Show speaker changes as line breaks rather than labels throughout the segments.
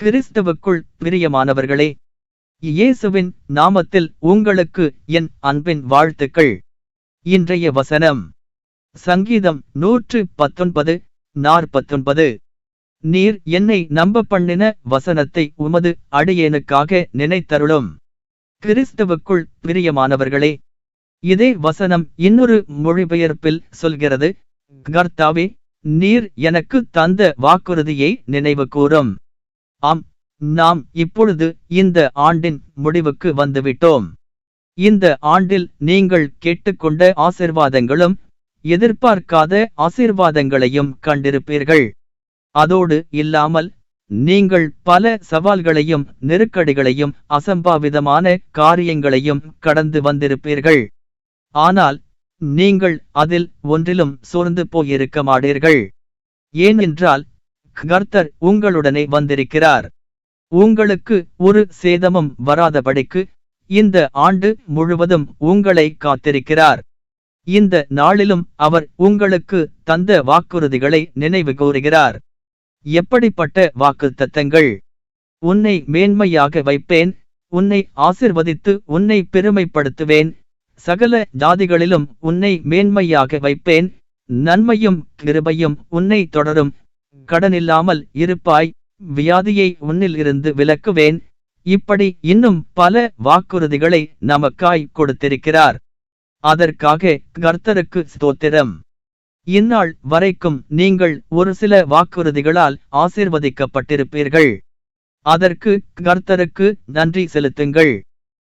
கிறிஸ்தவுக்குள் பிரியமானவர்களே இயேசுவின் நாமத்தில் உங்களுக்கு என் அன்பின் வாழ்த்துக்கள். இன்றைய வசனம் சங்கீதம் நூற்று பத்தொன்பது நாற்பத்தொன்பது. நீர் என்னை நம்ப பண்ணின வசனத்தை உமது அடியேனுக்காக நினைத்தருளும். கிறிஸ்தவுக்குள் பிரியமானவர்களே இதே வசனம் இன்னொரு மொழிபெயர்ப்பில் சொல்கிறது கர்த்தாவே நீர் எனக்கு தந்த வாக்குறுதியை நினைவு கூறும் ஆம் நாம் இப்பொழுது இந்த ஆண்டின் முடிவுக்கு வந்துவிட்டோம். இந்த ஆண்டில் நீங்கள் கேட்டுக்கொண்ட ஆசிர்வாதங்களும் எதிர்பார்க்காத ஆசிர்வாதங்களையும் கண்டிருப்பீர்கள். அதோடு இல்லாமல் நீங்கள் பல சவால்களையும் நெருக்கடிகளையும் அசம்பாவிதமான காரியங்களையும் கடந்து வந்திருப்பீர்கள். ஆனால் நீங்கள் அதில் ஒன்றிலும் சோர்ந்து போயிருக்க மாட்டீர்கள். ஏனென்றால் கர்த்தர் உங்களுடனே வந்திருக்கிறார். உங்களுக்கு ஒரு சேதமும் வராதபடிக்கு இந்த ஆண்டு முழுவதும் உங்களை காத்திருக்கிறார். இந்த நாளிலும் அவர் உங்களுக்கு தந்த வாக்குறுதிகளை நினைவு கூறுகிறார். எப்படிப்பட்ட வாக்குத்தத்தங்கள்? உன்னை மேன்மையாக வைப்பேன் உன்னை ஆசிர்வதித்து உன்னை பெருமைப்படுத்துவேன் சகல ஜாதிகளிலும் உன்னை மேன்மையாக வைப்பேன் நன்மையும் கிருபையும் உன்னை தொடரும். கடனில்லாமல் இருப்பாய் வியாதியை உன்னிலிருந்து விலக்குவேன். இப்படி இன்னும் பல வாக்குறுதிகளை நமக்காய் கொடுத்திருக்கிறார். அதற்காக கர்த்தருக்கு ஸ்தோத்திரம். இந்நாள் வரைக்கும் நீங்கள் ஒரு சில வாக்குறுதிகளால் ஆசிர்வதிக்கப்பட்டிருப்பீர்கள். அதற்கு கர்த்தருக்கு நன்றி செலுத்துங்கள்.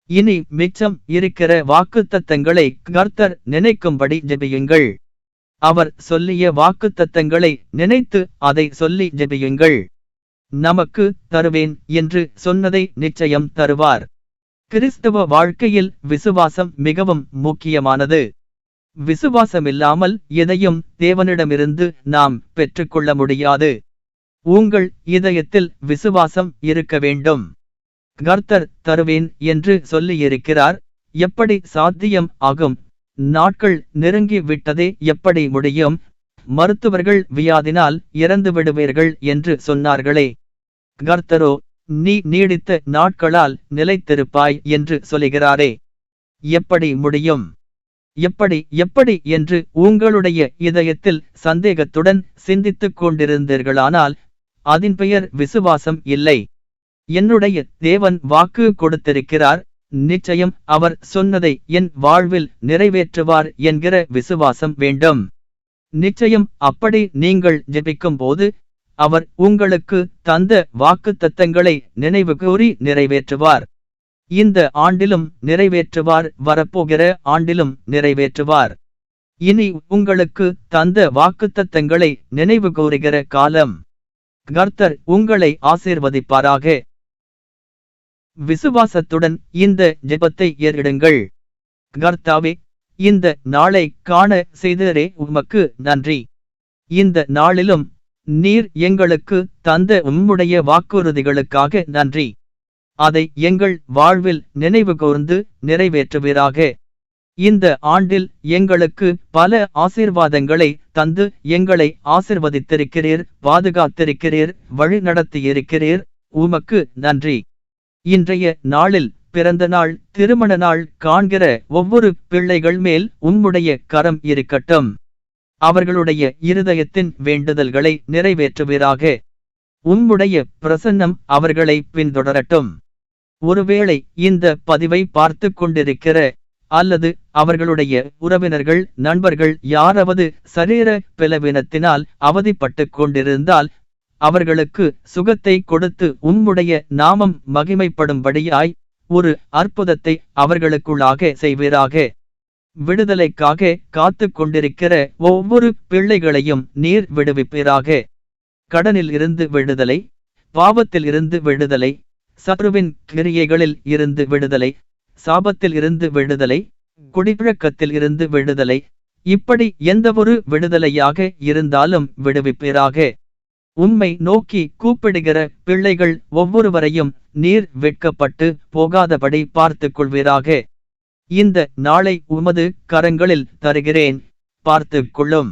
இனி மிச்சம் இருக்கிற வாக்குத்தத்தங்களை கர்த்தர் நினைக்கும்படி ஜெபியுங்கள். அவர் சொல்லிய வாக்குத்தத்தங்களை நினைத்து அதை சொல்லி ஜெபியுங்கள். நமக்கு தருவேன் என்று சொன்னதை நிச்சயம் தருவார். கிறிஸ்தவ வாழ்க்கையில் விசுவாசம் மிகவும் முக்கியமானது. விசுவாசமில்லாமல் எதையும் தேவனிடமிருந்து நாம் பெற்றுக்கொள்ள முடியாது. உங்கள் இதயத்தில் விசுவாசம் இருக்க வேண்டும். கர்த்தர் தருவேன் என்று சொல்லியிருக்கிறார். எப்படி சாத்தியம் ஆகும்? நாட்கள் நெருங்கி விட்டதே எப்படி முடியும்? மருத்துவர்கள் வியாதினால் இறந்து விடுவீர்கள் என்று சொன்னார்களே. கர்த்தரோ நீ நீடித்த நாட்களால் நிலைத்திருப்பாய் என்று சொல்லுகிறாரே. எப்படி முடியும்? எப்படி எப்படி என்று உங்களுடைய இதயத்தில் சந்தேகத்துடன் சிந்தித்துக் கொண்டிருந்தீர்களானால் அதன் பெயர் விசுவாசம் இல்லை. என்னுடைய தேவன் வாக்கு கொடுத்திருக்கிறார் நிச்சயம் அவர் சொன்னதை என் வாழ்வில் நிறைவேற்றுவார் என்கிற விசுவாசம் வேண்டும். நிச்சயம் அப்படி நீங்கள் ஜெபிக்கும் போது அவர் உங்களுக்கு தந்த வாக்குத்தத்தங்களை நினைவு கூறி நிறைவேற்றுவார். இந்த ஆண்டிலும் நிறைவேற்றுவார் வரப்போகிற ஆண்டிலும் நிறைவேற்றுவார். இனி உங்களுக்கு தந்த வாக்குத்தத்தங்களை நினைவு கூறுகிற காலம். கர்த்தர் உங்களை ஆசீர்வதிப்பாராக. விசுவாசத்துடன் இந்த ஜெபத்தை ஏறிடுங்கள் கர்த்தாவே இந்த நாளை காண செய்தரே உமக்கு நன்றி. இந்த நாளிலும் நீர் எங்களுக்கு தந்த உம்முடைய வாக்குறுதிகளுக்காக நன்றி. அதை எங்கள் வாழ்வில் நினைவு கூர்ந்து நிறைவேற்றுவீராக. இந்த ஆண்டில் எங்களுக்கு பல ஆசீர்வாதங்களை தந்து எங்களை ஆசிர்வதித்திருக்கிறீர் பாதுகாத்திருக்கிறீர் வழி நடத்தியிருக்கிறீர் உமக்கு நன்றி. இன்றைய நாளில் பிறந்த நாள் திருமண நாள் காண்கிற ஒவ்வொரு பிள்ளைகள் மேல் உம்முடைய கரம் இருக்கட்டும். அவர்களுடைய இருதயத்தின் வேண்டுதல்களை நிறைவேற்றுவீராக. உம்முடைய பிரசன்னம் அவர்களை பின்தொடரட்டும். ஒருவேளை இந்த பதிவை பார்த்து கொண்டிருக்கிற அல்லது அவர்களுடைய உறவினர்கள் நண்பர்கள் யாராவது சரீர பிளவினத்தினால் அவதிப்பட்டு கொண்டிருந்தால் அவர்களுக்கு சுகத்தை கொடுத்து உம்முடைய நாமம் மகிமைப்படும்படியாய் ஒரு அற்புதத்தை அவர்களுக்குள்ளாக செய்வீராக. விடுதலைக்காக காத்து கொண்டிருக்கிற ஒவ்வொரு பிள்ளைகளையும் நீர் விடுவிப்பீராக. கடனில் இருந்து விடுதலை பாவத்தில் இருந்து விடுதலை சத்ருவின் கிரியைகளில் இருந்து விடுதலை சாபத்தில் இருந்து விடுதலை குடிப்பழக்கத்தில் இருந்து விடுதலை இப்படி எந்தவொரு விடுதலையாக இருந்தாலும் விடுவிப்பீராக. உம்மை நோக்கி கூப்பிடுகிற பிள்ளைகள் ஒவ்வொருவரையும் நீர் வெட்கப்பட்டு போகாதபடி பார்த்துக் கொள்வீராக இந்த நாளை உமது கரங்களில் தருகிறேன். பார்த்துக் கொள்ளும்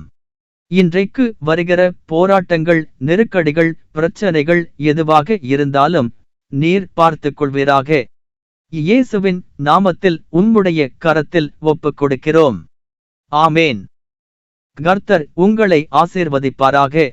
இன்றைக்கு வருகிற போராட்டங்கள் நெருக்கடிகள் பிரச்சனைகள் எதுவாக இருந்தாலும் நீர் பார்த்துக் கொள்வீராக இயேசுவின் நாமத்தில் உம்முடைய கரத்தில் ஒப்புக் கொடுக்கிறோம் ஆமேன். கர்த்தர் உங்களை ஆசீர்வதிப்பாராக.